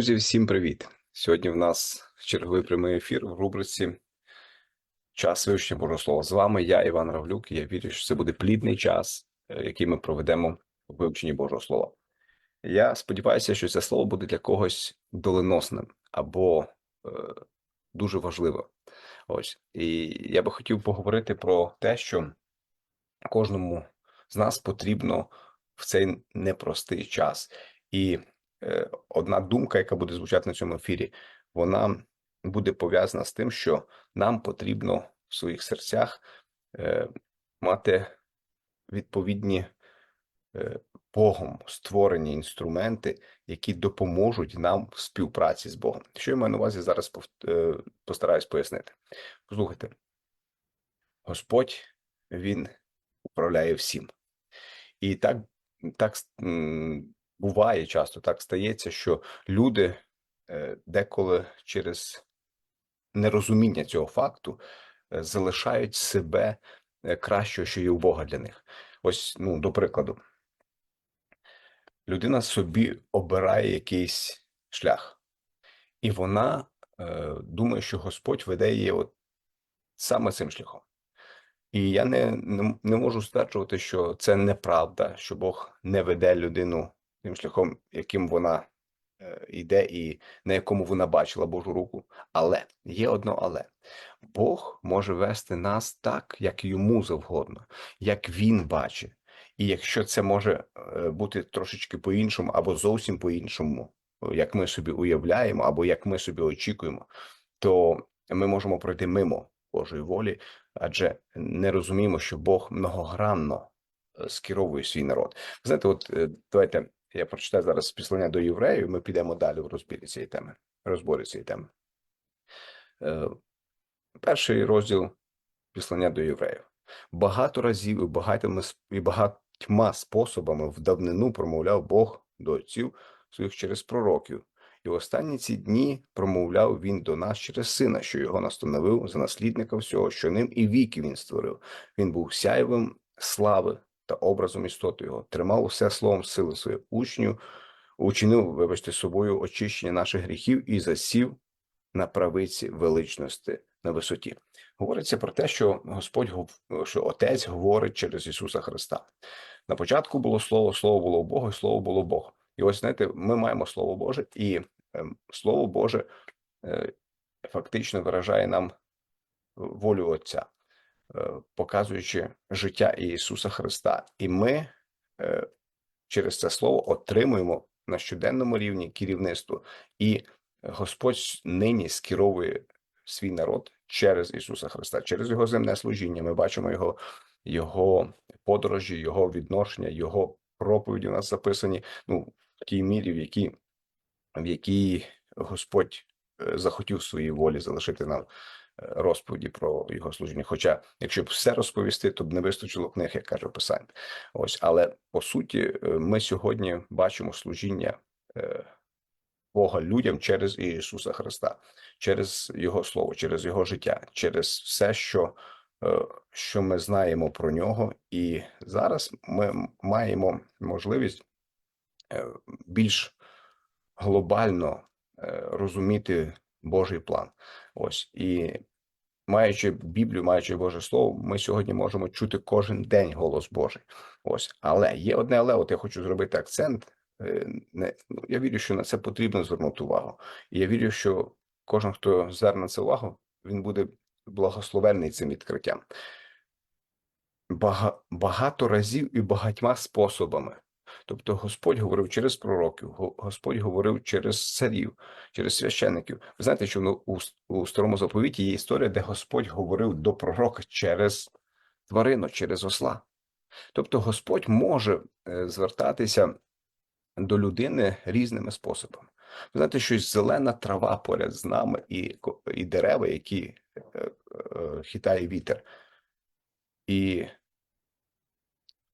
Друзі, всім привіт! Сьогодні в нас черговий прямий ефір в рубриці Час вивчення Божого Слова. З вами я, Іван Равлюк, я вірю, що це буде плідний час, е, який ми проведемо у вивченні Божого Слова. Я сподіваюся, що це слово буде для когось доленосним або е, дуже важливим. Ось. І я би хотів поговорити про те, що кожному з нас потрібно в цей непростий час. І одна думка, яка буде звучати на цьому ефірі, вона буде пов'язана з тим, що нам потрібно в своїх серцях е, мати відповідні е, Богом створені інструменти, які допоможуть нам в співпраці з Богом. Що я маю на увазі зараз е, постараюсь пояснити. Послухайте, Господь Він управляє всім. І так, так буває часто, так стається, що люди е, деколи через нерозуміння цього факту е, залишають себе е, кращого, що є у Бога для них. Ось, ну, до прикладу, людина собі обирає якийсь шлях, і вона е, думає, що Господь веде її от саме цим шляхом. І я не, не, не можу стверджувати, що це неправда, що Бог не веде людину тим шляхом, яким вона е, йде, і на якому вона бачила Божу руку. Але є одно але Бог може вести нас так, як йому завгодно, як він бачить. І якщо це може е, бути трошечки по-іншому, або зовсім по-іншому, як ми собі уявляємо, або як ми собі очікуємо, то ми можемо пройти мимо Божої волі, адже не розуміємо, що Бог многогранно е, скеровує свій народ. Знаєте, от давайте я прочитаю зараз післання до євреїв. Ми підемо далі в розбірі цієї теми, розборі цієї теми. Е, Перший розділ післання до євреїв. Багато разів і багатьма, і багатьма способами в давнину промовляв Бог до отців своїх через пророків. І в останні ці дні промовляв він до нас через сина, що його настановив за наслідника всього, що ним і віки він створив. Він був сяєвим слави та образом істоти його, тримав усе словом сили своєї учню, учинив, вибачте, собою очищення наших гріхів і засів на правиці величності на висоті. Говориться про те, що Господь що Отець говорить через Ісуса Христа. На початку було слово, слово було у Бога, і слово було Бог. І ось знаєте, ми маємо Слово Боже, і ем, Слово Боже е, фактично виражає нам волю Отця, показуючи життя Ісуса Христа. І ми е, через це слово отримуємо на щоденному рівні керівництво. І Господь нині скеровує свій народ через Ісуса Христа, через Його земне служіння. Ми бачимо Його, Його подорожі, Його відношення, Його проповіді у нас записані ну, в тій мірі, в якій, в якій Господь е, захотів своїй волі залишити нам е, розповіді про його служіння. Хоча, якщо б все розповісти, то б не вистачило книг, як каже Писання. Ось, але по суті, е, ми сьогодні бачимо служіння е, Бога людям через Ісуса Христа, через Його Слово, через Його життя, через все, що, е, що ми знаємо про нього. І зараз ми маємо можливість більш глобально розуміти Божий план. Ось і маючи Біблію, маючи Боже Слово, ми сьогодні можемо чути кожен день голос Божий. Ось, але є одне, але от я хочу зробити акцент. е, Не ну, я вірю, що на це потрібно звернути увагу. І я вірю, що кожен, хто зверне це увагу, він буде благословенний цим відкриттям. Бага, багато разів і багатьма способами. Тобто Господь говорив через пророків, Господь говорив через царів, через священників. Ви знаєте, що у, у старому заповіті є історія, де Господь говорив до пророка через тварину, через осла. Тобто Господь може е, звертатися до людини різними способами. Ви знаєте, що зелена трава поряд з нами і, і дерева, які е, е, хитає вітер. І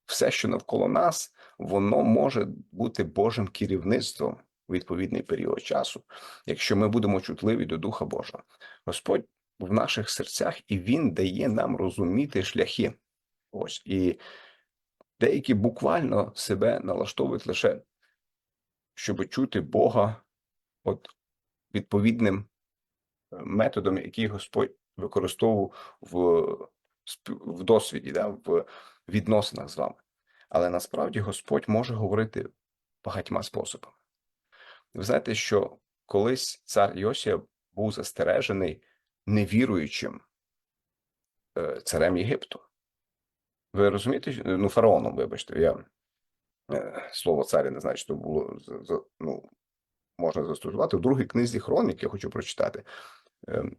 все, що навколо нас, воно може бути Божим керівництвом у відповідний період часу, якщо ми будемо чутливі до Духа Божого. Господь в наших серцях, і Він дає нам розуміти шляхи. Ось і деякі буквально себе налаштовують лише, щоб чути Бога от відповідним е, методом, який Господь використовував в, в досвіді, да, в відносинах з вами. Але насправді Господь може говорити багатьма способами. Ви знаєте, що колись цар Йосія був застережений невіруючим е, царем Єгипту. Ви розумієте, ну, фараоном, вибачте, я е, слово царя не знаю, що було ну, можна застосувати. В другій книзі Хронік, я хочу прочитати. ем,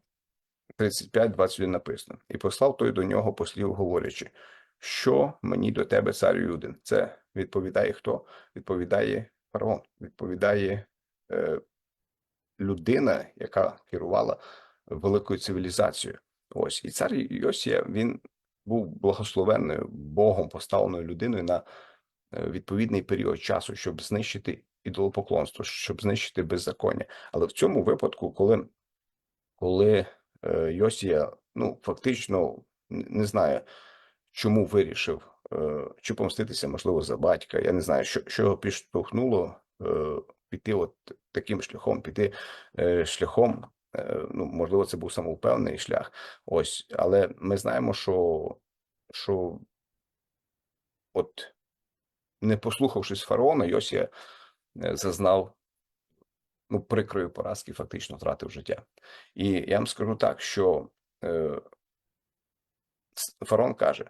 35-21 написано. І послав той до нього послів, говорячи, що мені до тебе, царю Юдин? Це відповідає хто? Відповідає фараон, відповідає е, людина, яка керувала великою цивілізацією. Ось і цар Йосія він був благословенною Богом поставленою людиною на е, відповідний період часу, щоб знищити ідолопоклонство, щоб знищити беззаконня. Але в цьому випадку, коли, коли е, Йосія, ну фактично не знаю, чому вирішив е, чи помститися, можливо, за батька. Я не знаю, що, що його підштовхнуло е, піти от таким шляхом, піти е, шляхом. Ну, можливо, це був самовпевнений шлях. Ось, але ми знаємо, що, що от не послухавшись фараона, Йосія зазнав ну, прикрої поразки, фактично втратив життя. І я вам скажу так, що е, фараон каже: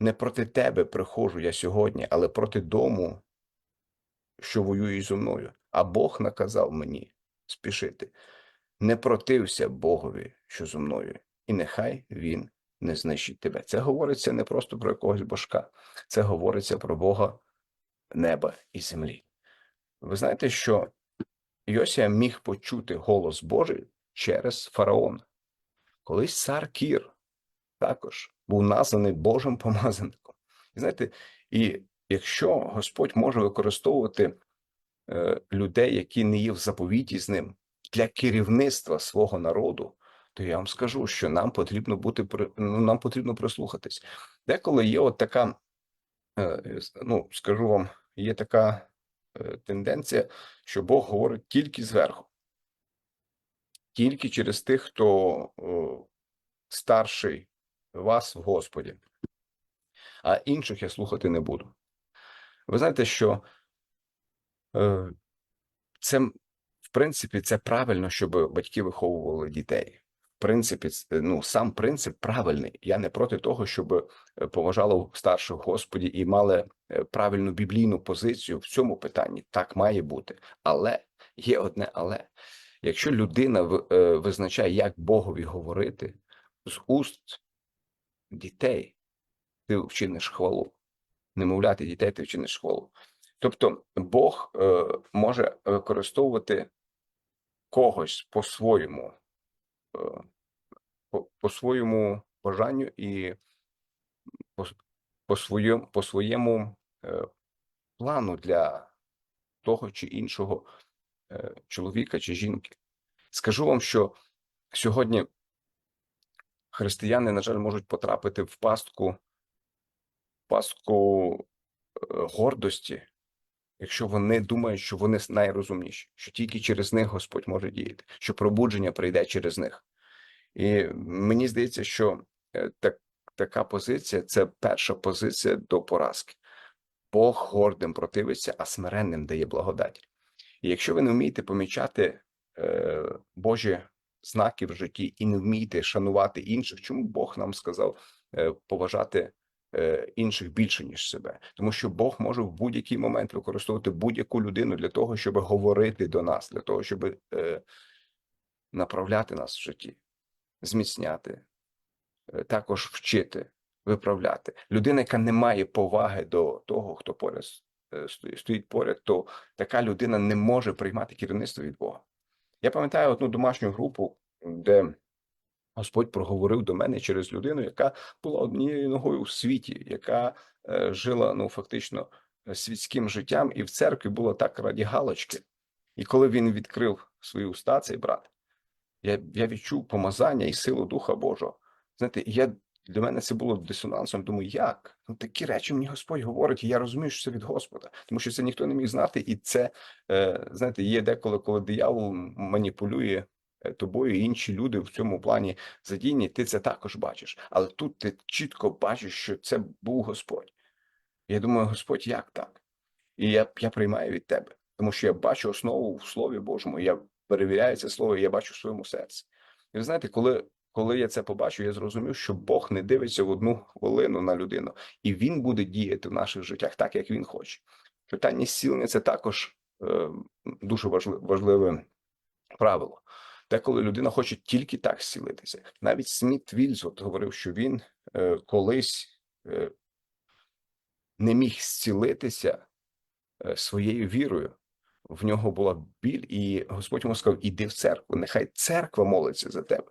не проти тебе приходжу я сьогодні, але проти дому, що воює зі мною. А Бог наказав мені спішити. Не протився Богові, що зі мною, і нехай він не знищить тебе. Це говориться не просто про якогось божка, це говориться про Бога неба і землі. Ви знаєте, що Йосія міг почути голос Божий через фараона. Колись цар Кір також був названий Божим помазаником. І знаєте, і якщо Господь може використовувати е, людей, які не є в заповіті з ним, для керівництва свого народу, то я вам скажу, що нам потрібно бути ну, нам потрібно прислухатись. Деколи є от така, е, ну скажу вам, є така е, тенденція, що Бог говорить тільки зверху, тільки через тих, хто о, старший вас в Господі, а інших я слухати не буду. Ви знаєте, що е, це, в принципі, це правильно, щоб батьки виховували дітей. В принципі, ну, сам принцип правильний. Я не проти того, щоб е, поважали старших Господі і мали е, правильну біблійну позицію в цьому питанні. Так має бути. Але є одне але. Якщо людина е, визначає, як Богові говорити з уст дітей, ти вчиниш хвалу. Немовляти дітей, ти вчиниш хвалу. Тобто Бог е, може використовувати когось по-своєму, е, по, по своєму бажанню і по, по своєму, по своєму е, плану для того чи іншого е, чоловіка чи жінки. Скажу вам, що сьогодні християни, на жаль, можуть потрапити в пастку, пастку е, гордості, якщо вони думають, що вони найрозумніші, що тільки через них Господь може діяти, що пробудження прийде через них. І мені здається, що е, так, така позиція це перша позиція до поразки. Бог гордим противиться, а смиренним дає благодать. І якщо ви не вмієте помічати е, Божі знаки в житті і не вмієте шанувати інших, чому Бог нам сказав е, поважати е, інших більше, ніж себе? Тому що Бог може в будь-який момент використовувати будь-яку людину для того, щоб говорити до нас, для того, щоб е, направляти нас в житті, зміцняти, також вчити, виправляти. Людина, яка не має поваги до того, хто поряд стоїть поряд, то така людина не може приймати керівництво від Бога. Я пам'ятаю одну домашню групу, де Господь проговорив до мене через людину, яка була однією ногою у світі, яка е, жила ну фактично е, світським життям, і в церкві було так раді галочки. І коли він відкрив свої уста, цей брат, я, я відчув помазання і силу Духа Божого. Знаєте, я, для мене це було дисонансом. Думаю, як? Ну такі речі мені Господь говорить, і я розумію, що це від Господа, тому що це ніхто не міг знати, і це е, знаєте, є деколи, коли диявол маніпулює е, тобою, і інші люди в цьому плані задійні, ти це також бачиш. Але тут ти чітко бачиш, що це був Господь. Я думаю, Господь, як так? І я, я приймаю від тебе, тому що я бачу основу в Слові Божому. Я перевіряю це слово, і я бачу в своєму серці. І ви знаєте, коли, коли я це побачив, я зрозумів, що Бог не дивиться в одну хвилину на людину, і він буде діяти в наших життях так, як він хоче. Питання зцілення це також е, дуже важливе правило. Те, коли людина хоче тільки так зцілитися. Навіть Сміт Вільзот говорив, що він е, колись е, не міг зцілитися е, своєю вірою. В нього була біль, і Господь йому сказав: іди в церкву, нехай церква молиться за тебе.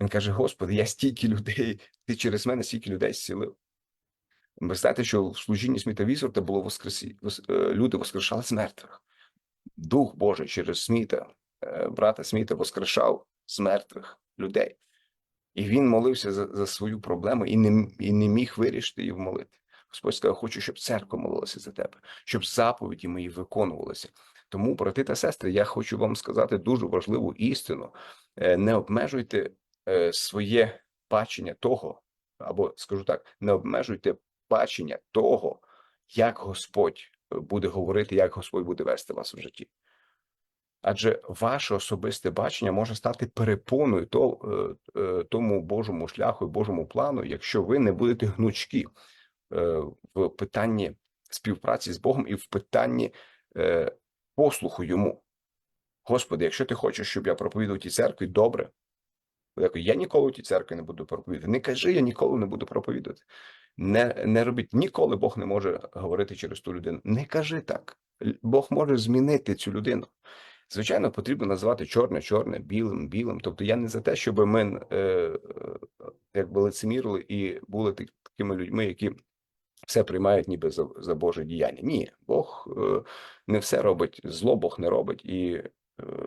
Він каже: Господи, я стільки людей, ти через мене стільки людей зцілив. Ви знаєте, що в служінні Сміта Візорта було воскресі... е, люди воскрешали з мертвих. Дух Божий через Сміта, е, брата Сміта, воскрешав з мертвих людей. І він молився за, за свою проблему і не, і не міг вирішити її в молитві. Господь сказав, хочу, щоб церква молилася за тебе, щоб заповіді мої виконувалися. Тому, брати та сестри, я хочу вам сказати дуже важливу істину. Е, Не обмежуйте своє бачення того, або скажу так, не обмежуйте бачення того, як Господь е, буде говорити, як Господь буде вести вас в житті. Адже ваше особисте бачення може стати перепоною е, е, тому Божому шляху і Божому плану, якщо ви не будете гнучкі е, в питанні співпраці з Богом і в питанні е, послуху йому. Господи, якщо ти хочеш, щоб я проповідував тій церкві, добре. Я кажу, я ніколи в тій церкві не буду проповідати. Не кажи, я ніколи не буду проповідати. Не, не робіть ніколи Бог не може говорити через ту людину. Не кажи так. Бог може змінити цю людину. Звичайно, потрібно називати чорне, чорне, білим, білим. Тобто я не за те, щоб ми е, е, якби лицемірили і були такими людьми, які все приймають ніби за, за Боже діяння. Ні, Бог е, не все робить, зло Бог не робить, і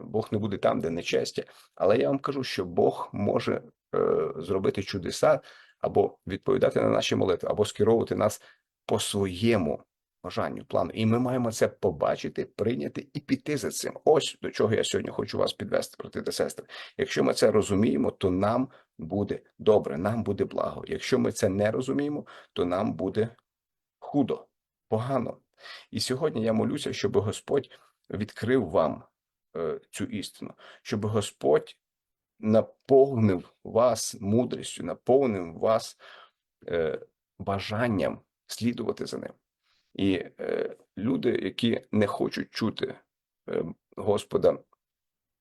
Бог не буде там, де нечестя. Але я вам кажу, що Бог може е, зробити чудеса або відповідати на наші молитви, або скеровувати нас по своєму бажанню, плану. І ми маємо це побачити, прийняти і піти за цим. Ось до чого я сьогодні хочу вас підвести, брати та сестри. Якщо ми це розуміємо, то нам буде добре, нам буде благо. Якщо ми це не розуміємо, то нам буде худо, погано. І сьогодні я молюся, щоб Господь відкрив вам цю істину, щоб Господь наповнив вас мудрістю, наповнив вас е, бажанням слідувати за ним. І е, люди, які не хочуть чути е, Господа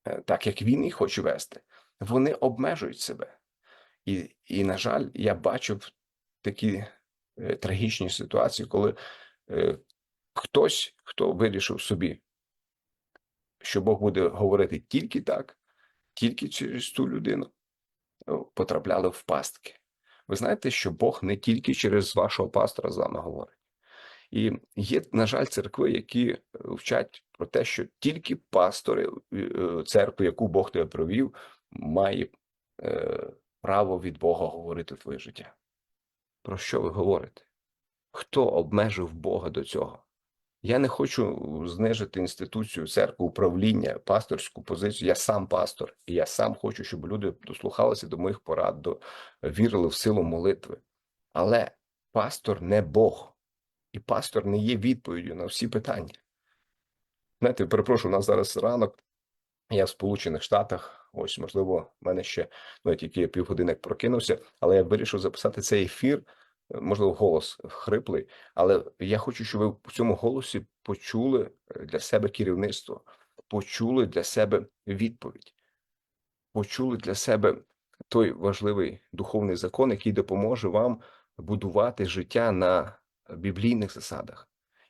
е, так, як він їх хоче вести, вони обмежують себе. І, і на жаль, я бачив такі е, трагічні ситуації, коли е, хтось, хто вирішив собі, що Бог буде говорити тільки так, тільки через ту людину, е, потрапляли в пастки. Ви знаєте, що Бог не тільки через вашого пастора з вами говорить. І є, на жаль, церкви, які е, вчать про те, що тільки пастори е, церкви, яку Бог тебе провів, має е, право від Бога говорити твоє життя. Про що ви говорите? Хто обмежив Бога до цього? Я не хочу знижити інституцію церкви, управління, пасторську позицію. Я сам пастор, і я сам хочу, щоб люди дослухалися до моїх порад, до вірили в силу молитви. Але пастор не Бог, і пастор не є відповіддю на всі питання. Знаєте, перепрошую, у нас зараз ранок. Я в Сполучених Штатах. Ось, можливо, в мене ще ну, я тільки півгодини прокинувся, але я вирішив записати цей ефір. Е, Можливо, голос хриплий, але я хочу, щоб ви в цьому голосі почули е, для себе керівництво, почули для себе відповідь, почули для себе той важливий духовний закон, який допоможе вам будувати життя на біблійних засадах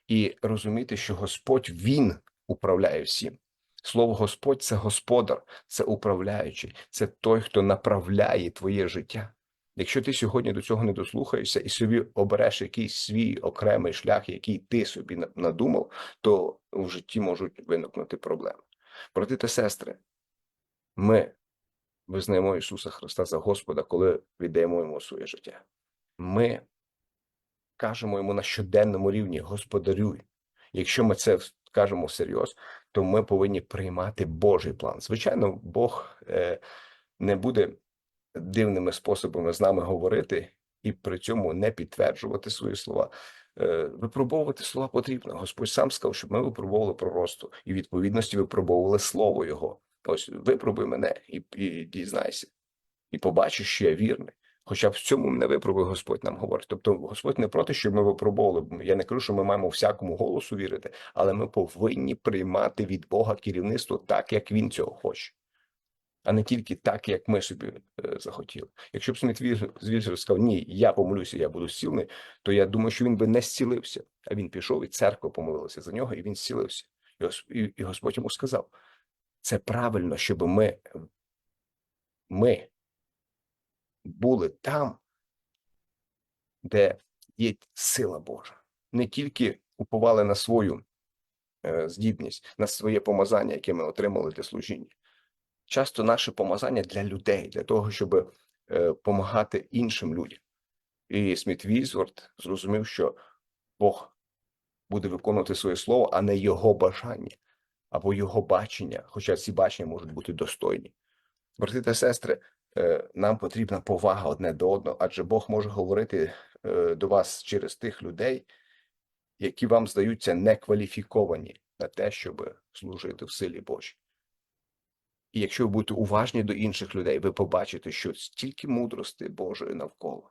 і розуміти, що Господь Він управляє всім. Слово Господь це господар, це управляючий, це той, хто направляє твоє життя. Якщо ти сьогодні до цього не дослухаєшся і собі обереш якийсь свій окремий шлях, який ти собі надумав, то в житті можуть виникнути проблеми. Брати та сестри, ми визнаємо Ісуса Христа за Господа, коли віддаємо йому своє життя. Ми кажемо йому на щоденному рівні Господарюй. Якщо ми це кажемо всерйоз, то ми повинні приймати Божий план. Звичайно, Бог е, не буде дивними способами з нами говорити і при цьому не підтверджувати свої слова. Е, Випробовувати слова потрібно. Господь сам сказав, щоб ми випробовували проросту і відповідності випробовували слово Його. Ось випробуй мене і, і дізнайся, і побачиш, що я вірний. Хоча б в цьому не випробує Господь нам говорить. Тобто Господь не проти, щоб ми випробовували. Я не кажу, що ми маємо всякому голосу вірити, але ми повинні приймати від Бога керівництво так, як він цього хоче, а не тільки так, як ми собі е, захотіли. Якщо б Сміт Вільзер сказав, ні, я помолюся, я буду зцілений, то я думаю, що він би не зцілився. А він пішов, і церква помолилася за нього, і він зцілився. І Господь йому сказав: це правильно, щоб ми, ми були там, де є сила Божа, не тільки уповали на свою е, здібність, на своє помазання, яке ми отримали для служіння. Часто наше помазання для людей, для того, щоб допомагати іншим людям. І Сміт Візворд зрозумів, що Бог буде виконувати своє слово, а не його бажання або його бачення, хоча ці бачення можуть бути достойні. Брати та сестри, е, нам потрібна повага одне до одного, адже Бог може говорити е, до вас через тих людей, які вам здаються некваліфіковані на те, щоб служити в силі Божій. І якщо ви будете уважні до інших людей, ви побачите, що стільки мудрости Божої навколо.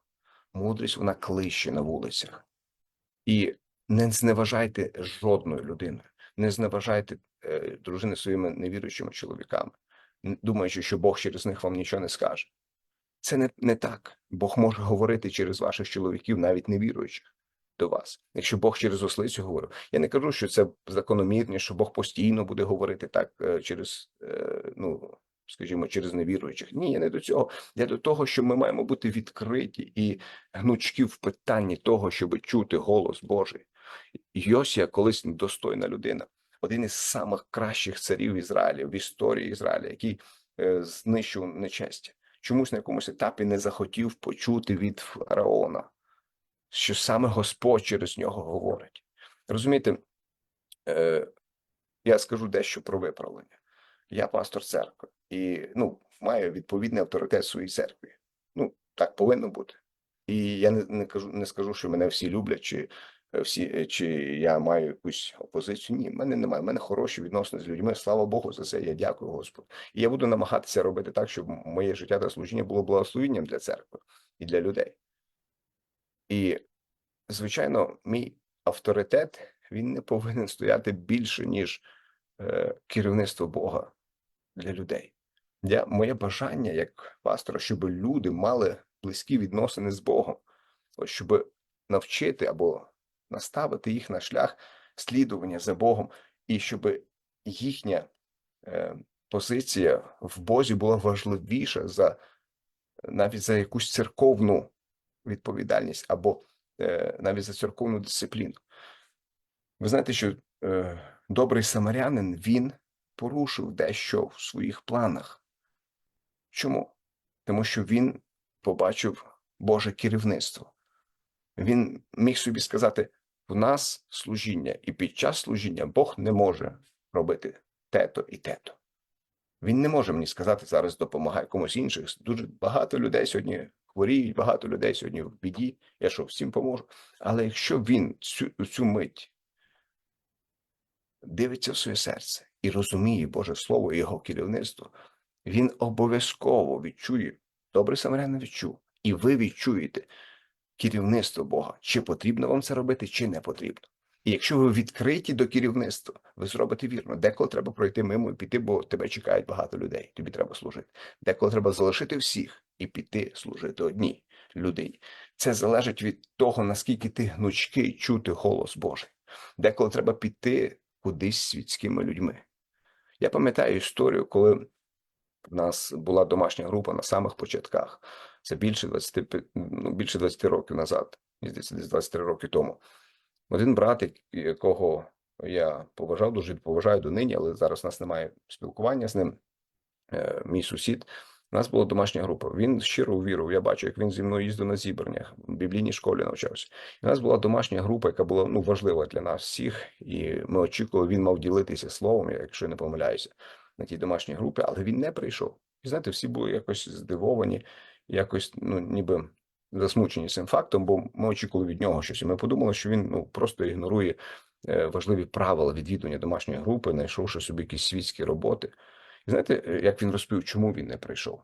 Мудрість вона клище на вулицях. І не зневажайте жодною людиною, не зневажайте е, дружини своїми невіруючими чоловіками, думаючи, що Бог через них вам нічого не скаже. Це не, не так. Бог може говорити через ваших чоловіків, навіть невіруючих до вас. Якщо Бог через ослицю говорив, я не кажу, що це закономірні, що Бог постійно буде говорити так е, через, е, ну скажімо, через невіруючих. Ні, я не до цього. Я до того, що ми маємо бути відкриті і гнучкі в питанні того, щоб чути голос Божий. Йосія колись достойна людина, один із самих кращих царів Ізраїля в історії Ізраїля, який е, знищив нечестя. Чомусь на якомусь етапі не захотів почути від фараона, що саме Господь через нього говорить. Розумієте, е, я скажу дещо про виправлення. Я пастор церкви і ну, маю відповідний авторитет своїй церкві. Ну, так повинно бути. І я не, не кажу, не скажу, що мене всі люблять, чи е, всі, е, чи я маю якусь опозицію. Ні, в мене немає. В мене хороші відносини з людьми. Слава Богу за це. Я дякую Господу. І я буду намагатися робити так, щоб моє життя та служіння було благословенням для церкви і для людей. І, звичайно, мій авторитет він не повинен стояти більше, ніж е, керівництво Бога для людей. Я, моє бажання як пастора, щоб люди мали близькі відносини з Богом, щоб навчити або наставити їх на шлях слідування за Богом, і щоб їхня е, позиція в Бозі була важливіша за навіть за якусь церковну відповідальність або е, навіть за церковну дисципліну. Ви знаєте, що е, добрий самарянин він порушив дещо в своїх планах. Чому? Тому що він побачив Боже керівництво. Він міг собі сказати: в нас служіння, і під час служіння Бог не може робити те-то і те-то. Він не може мені сказати зараз допомагай комусь інших. Дуже багато людей сьогодні хворіють, багато людей сьогодні в біді. Я що всім поможу. Але якщо він цю, цю мить дивиться в своє серце і розуміє Боже Слово і його керівництво, він обов'язково відчує, добрий самарянин відчув, і ви відчуєте керівництво Бога, чи потрібно вам це робити, чи не потрібно. І якщо ви відкриті до керівництва, ви зробите вірно. Деколи треба пройти мимо і піти, бо тебе чекають багато людей. Тобі треба служити. Деколи треба залишити всіх і піти служити одній людині. Це залежить від того, наскільки ти гнучкий чути голос Божий. Деколи треба піти кудись світськими людьми. Я пам'ятаю історію, коли в нас була домашня група на самих початках. Це більше 20, ну, більше 20 років назад, десь 23 роки тому. Один брат, якого я поважав, дуже поважаю донині, але зараз у нас немає спілкування з ним. е, Мій сусід, У нас була домашня група. Він щиро вірив. Я бачу, як він зі мною їздив на зібраннях, в біблійній школі навчався. І у нас була домашня група, яка була ну, важлива для нас всіх. І ми очікували, він мав ділитися словом, якщо не помиляюся, на тій домашній групі, але він не прийшов. І знаєте, всі були якось здивовані, якось, ну, ніби засмучені цим фактом, бо ми очікували від нього щось. І ми подумали, що він ну, просто ігнорує е, важливі правила відвідування домашньої групи, знайшовши собі якісь світські роботи. І знаєте, е, як він розповів, чому він не прийшов?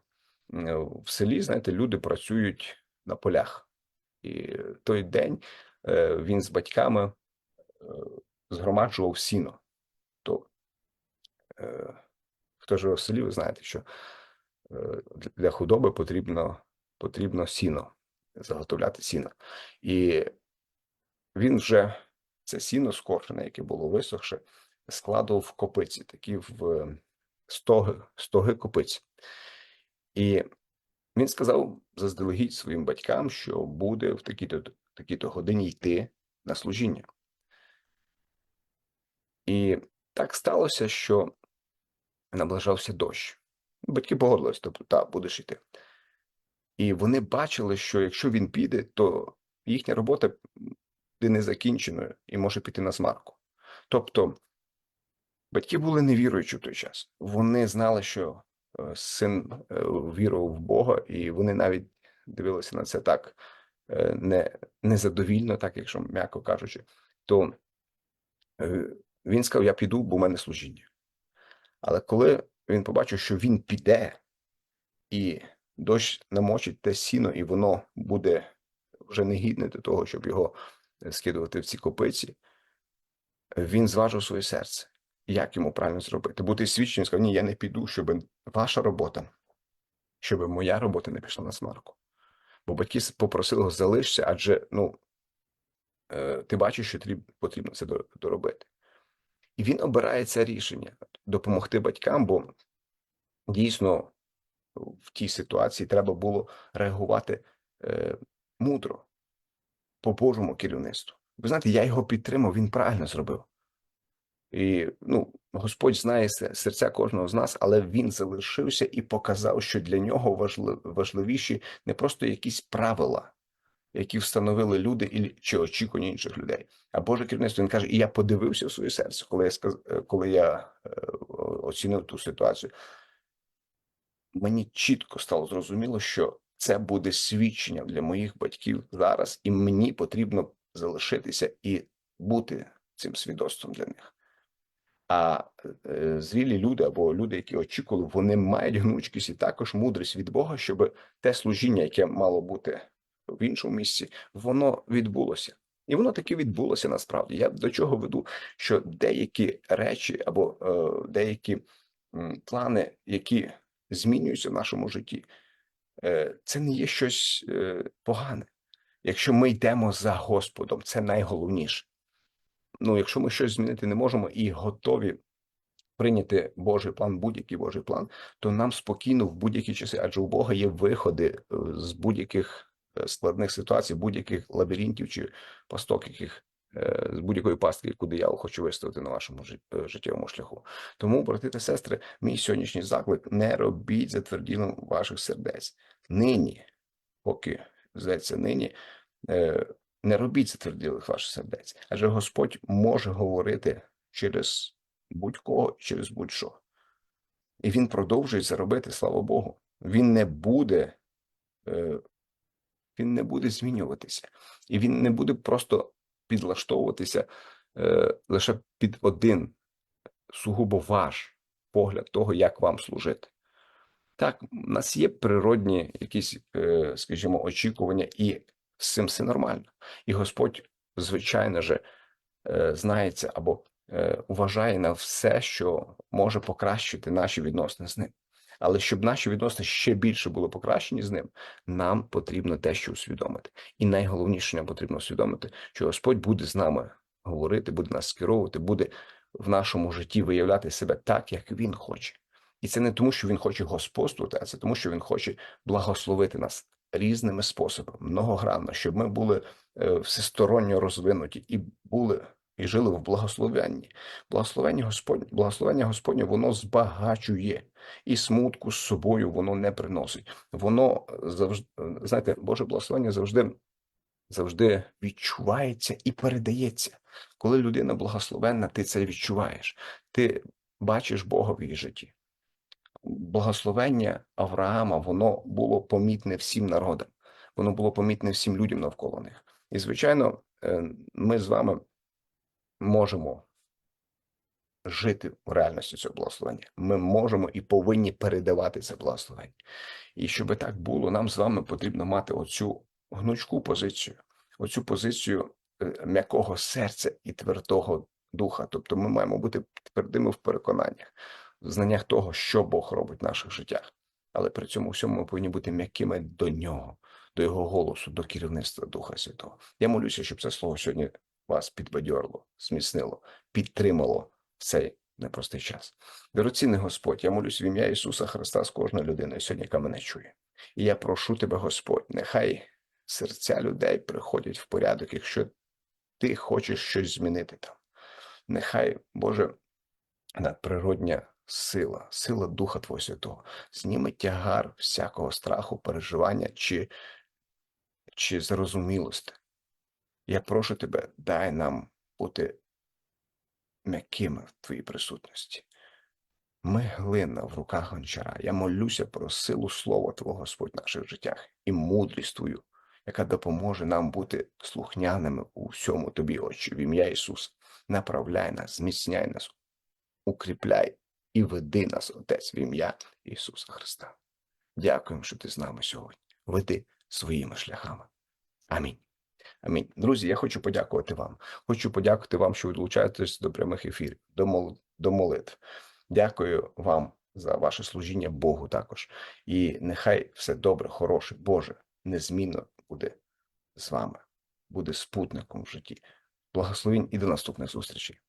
Е, В селі, знаєте, люди працюють на полях. І той день він з батьками згромаджував сіно. То хто живе в селі, ви знаєте, що для худоби потрібно, потрібно сіно, заготовляти сіно. І він вже це сіно скошене, яке було висохше, складував в копиці, такі в стоги, стоги копиць. І він сказав заздалегідь своїм батькам, що буде в такій-то такій-то годині йти на служіння. І так сталося, що наближався дощ. Батьки погодились, тобто, так, будеш йти. І вони бачили, що якщо він піде, то їхня робота буде не закінченою і може піти на смарку. Тобто батьки були невіруючі в той час. Вони знали, що е, син е, вірував в Бога, і вони навіть дивилися на це так е, не, незадовільно, так якщо м'яко кажучи, то він сказав: Я піду, бо в мене служіння. Але коли він побачив, що він піде, і дощ намочить те сіно, і воно буде вже негідне до того, щоб його е, скидувати в ці копиці, він зважив своє серце. Як йому правильно зробити? Бути свідченим, сказав, ні, я не піду, щоб ваша робота, щоб моя робота не пішла на смарку. Бо батьки попросили його залишся, адже ну, е, ти бачиш, що потрібно це доробити. І він обирає це рішення допомогти батькам, бо дійсно в тій ситуації треба було реагувати е, мудро по Божому керівництву. Ви знаєте, я його підтримав, він правильно зробив. І ну, Господь знає серця кожного з нас, але він залишився і показав, що для нього важливіші не просто якісь правила, які встановили люди чи очікування інших людей. А Боже керівництво він каже: і я подивився в своє серце, коли я сказ... коли я е, оцінив ту ситуацію. Мені чітко стало зрозуміло, що це буде свідченням для моїх батьків зараз, і мені потрібно залишитися і бути цим свідоцтвом для них. А е, зрілі люди або люди, які очікували, вони мають гнучкість і також мудрість від Бога, щоб те служіння, яке мало бути в іншому місці, воно відбулося. І воно таки відбулося насправді. Я до чого веду, що деякі речі або е, деякі плани, які змінюються в нашому житті, е, це не є щось е, погане. Якщо ми йдемо за Господом, це найголовніше ну, якщо ми щось змінити не можемо і готові прийняти Божий план, будь-який Божий план, то нам спокійно в будь-які часи, адже у Бога є виходи е, з будь-яких складних ситуацій, будь-яких лабіринтів чи пасток, яких з будь-якої пастки, куди я хочу виставити на вашому е, життєвому шляху. Тому, брати та сестри, мій сьогоднішній заклик: не робіть затверділим ваших сердець. Нині, поки здається, нині. е, не робіть затверділих ваших сердець, адже Господь може говорити через будь-кого, через будь-що. І він продовжує це робити, слава Богу. Він не буде, е, він не буде змінюватися, і він не буде просто підлаштовуватися е, лише під один сугубо ваш погляд того, як вам служити. Так, у нас є природні якісь, е, скажімо, очікування, і з цим все нормально. І Господь, звичайно же, е, знається або е, вважає на все, що може покращити наші відносини з ним. Але щоб наші відносини ще більше були покращені з ним, нам потрібно дещо усвідомити. І найголовніше, нам потрібно усвідомити, що Господь буде з нами говорити, буде нас скеровувати, буде в нашому житті виявляти себе так, як Він хоче. І це не тому, що він хоче господствувати, а це тому, що він хоче благословити нас різними способами, многогранно, щоб ми були е, всесторонньо розвинуті і були і жили в благословенні. Благословення Господнє, благословення Господнє воно збагачує, і смутку з собою воно не приносить. Воно завжди, знаєте, Боже благословення завжди, завжди відчувається і передається. Коли людина благословенна, ти це відчуваєш. Ти бачиш Бога в її житті. Благословення Авраама, воно було помітне всім народам, воно було помітне всім людям навколо них. І, звичайно, е, ми з вами можемо жити в реальності цього благословення. Ми можемо і повинні передавати це благословення. І щоб так було, нам з вами потрібно мати оцю гнучку позицію, оцю позицію е, м'якого серця і твердого духа. Тобто ми маємо бути твердими в переконаннях, в знаннях того, що Бог робить в наших життях. Але при цьому всьому ми повинні бути м'якими до нього, до його голосу, до керівництва Духа Святого. Я молюся, щоб це слово сьогодні вас підбадьорило, зміцнило, підтримало в цей непростий час. Дорогоцінний Господь, я молюсь в ім'я Ісуса Христа з кожною людиною сьогодні, яка мене чує. І я прошу тебе, Господь, нехай серця людей приходять в порядок, якщо ти хочеш щось змінити там. Нехай, Боже, надприродня сила, сила Духа Твого Святого зніме тягар всякого страху, переживання чи, чи зарозумілості. Я прошу тебе, дай нам бути м'якими в твоїй присутності. Ми глина в руках гончара. Я молюся про силу слова Твого Господь в наших життях і мудрість Твою, яка допоможе нам бути слухняними у всьому Тобі, Отче, в ім'я Ісуса. Направляй нас, зміцняй нас, укріпляй і веди нас, Отець, в ім'я Ісуса Христа. Дякуємо, що ти з нами сьогодні. Веди своїми шляхами. Амінь. Амінь. Друзі, я хочу подякувати вам. Хочу подякувати вам, що ви долучаєтесь до прямих ефірів, до, мол... до молитв. Дякую вам за ваше служіння Богу також. І нехай все добре, хороше, Боже, незмінно буде з вами, буде спутником в житті. Благословінь і до наступних зустрічей.